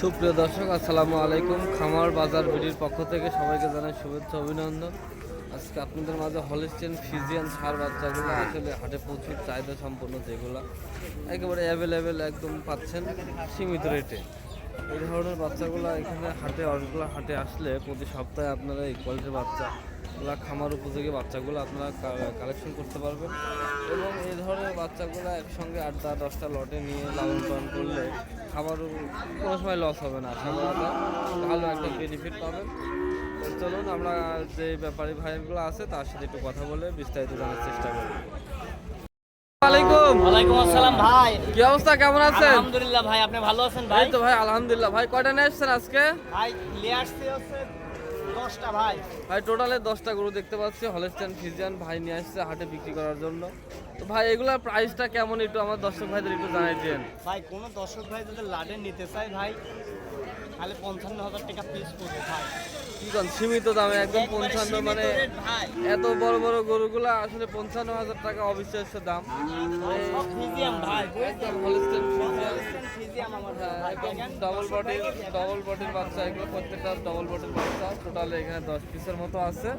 সুপ্রিয় দর্শক, আসসালামু আলাইকুম। খামার বাজার ভিডির পক্ষ থেকে সবাইকে জানাই শুভেচ্ছা, অভিনন্দন। আজকে আপনাদের মাঝে হলিস্টেন ফিজিয়ান সার বাচ্চাগুলো আসলে হাটে প্রচুর চাহিদা সম্পন্ন যেগুলো একেবারে অ্যাভেলেবেল একদম পাচ্ছেন সীমিত রেটে এই ধরনের বাচ্চাগুলো এখানে হাটে, অনেকগুলো হাটে আসলে প্রতি সপ্তাহে আপনারা এই কোয়ালিটির বাচ্চা এগুলা খামার উপযোগী বাচ্চাগুলো আপনারা কালেকশন করতে পারবেন। এবং এই ধরনের বাচ্চাগুলো একসঙ্গে আটটা, দশটা লটে নিয়ে লালন পালন করলে খাবারও কোনো সময় লস হবে না। আশা ভালো একটা বেনিফিট পাবেন চলুন আমরা যে ব্যাপারী ভাইগুলো আছে তার সাথে একটু কথা বলে বিস্তারিত জানার চেষ্টা করি। আলাইকুম। ওয়ালাইকুম আসসালাম ভাই। কি অবস্থা? কেমন আছেন? আলহামদুলিল্লাহ ভাই আপনি ভালো আছেন ভাই? তো ভাই আলহামদুলিল্লাহ। ভাই কয়টা নিয়ে এসছেন আজকে? ভাই নিয়ে আসছে হচ্ছে দশটা ভাই। ভাই টোটালে দশটা গরু দেখতে পাচ্ছি। ফিজিয়ান ভাই নিয়ে আসছে হাটে বিক্রি করার জন্য। তো ভাই এগুলার প্রাইসটা কেমন একটু আমার দর্শক ভাইদের একটু জানাই দিন ভাই কোনো দর্শক ভাই যদি লাডে নিতে চায় ভাই তাহলে পঞ্চান্ন হাজার টাকা পিস পড়বে ভাই। কি কন সীমিত দামে একদম পঞ্চান্ন মানে এত বড় বড় গরুগুলা আসলে পঞ্চান্ন হাজার টাকা অবিশ্বাস্য দাম। ফিজিয়াম ভাই। একদম ফিজিয়াম ডবল দিয়ে ডবল বডির বাচ্চা এগুলো প্রত্যেকটা ডবল বডির বাচ্চা। টোটাল এখানে দশ পিসের মতো আছে।